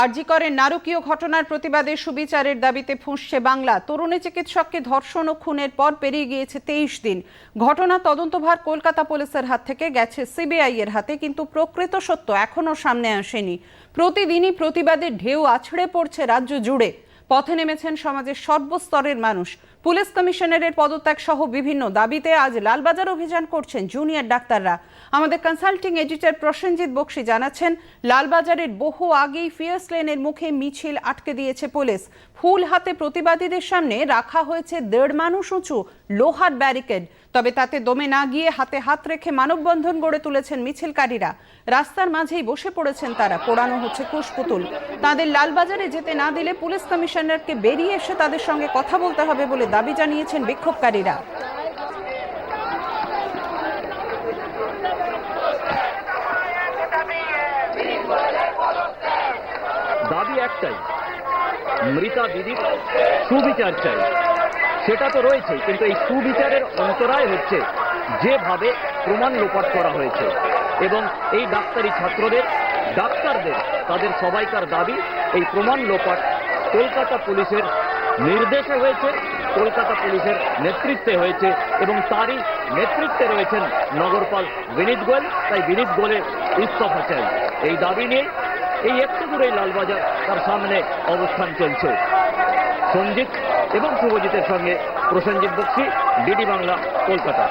আরজি করেন নারকীয় ঘটনার প্রতিবাদে সুবিচারের দাবিতে ফুঁসছে বাংলা। তরুণী চিকিৎসককে ধর্ষণ ও খুনের পর পেরিয়ে গিয়েছে তেইশ দিন। ঘটনা তদন্তভার কলকাতা পুলিশের হাত থেকে গেছে সিবিআই এর হাতে, কিন্তু প্রকৃত সত্য এখনও সামনে আসেনি। প্রতিদিনই প্রতিবাদের ঢেউ আছড়ে পড়ছে রাজ্য জুড়ে। পথে নেমেছেন সমাজের সর্বস্তরের মানুষ। পুলিশ কমিশনারের পদত্যাগ সহ বিভিন্ন দাবিতে আজ লালবাজার অভিযান করছেন জুনিয়র ডাক্তাররা। আমাদের কনসাল্টিং এডিটর প্রসেনজিৎ বক্সি জানাচ্ছেন, লালবাজারের বহু আগেই ফিয়ার্স লেনের মুখে মিছিল আটকে দিয়েছে পুলিশ। ফুল হাতে প্রতিবাদীদের সামনে রাখা হয়েছে দেড় মানুষ উঁচু, লোহার ব্যারিকেড তবে তাতে দমে না গিয়ে হাতে হাত রেখে মানববন্ধন গড়ে তুলেছেন মিছিলকারীরা। রাস্তার মাঝেই বসে পড়েছেন তারা। পোড়ানো হচ্ছে কুশপুতুল। তাদের লালবাজারে যেতে না দিলে পুলিশ কমিশনারকে বেরিয়ে এসে তাদের সঙ্গে কথা বলতে হবে বলে দাবি জানিয়েছেন বিক্ষোভকারীরা। দাবি একটাই। মৃতা দিদির সুবিচার চাই। সেটা তো রয়েছে, কিন্তু এই সুবিচারের অন্তরায় হচ্ছে যেভাবে প্রমাণ লোপাট করা হয়েছে। এবং এই ডাক্তারি ছাত্রদের, ডাক্তারদের, তাদের সবাইকার দাবি, এই প্রমাণ লোপাট কলকাতা পুলিশের নির্দেশে হয়েছে, কলকাতা পুলিশের নেতৃত্বে হয়েছে, এবং তারই নেতৃত্বে রয়েছেন নগরপাল বিনীত গোয়েল। তাই বিনীত গোয়েলের ইস্তফা চাই। এই দাবি নিয়ে এই একটু দূরে লালবাজার তার সামনে অবস্থান চলছে। সঞ্জিত এবং শুভজিতের সঙ্গে প্রসেনজিৎ বক্সি ডিডি বাংলা কলকাতা।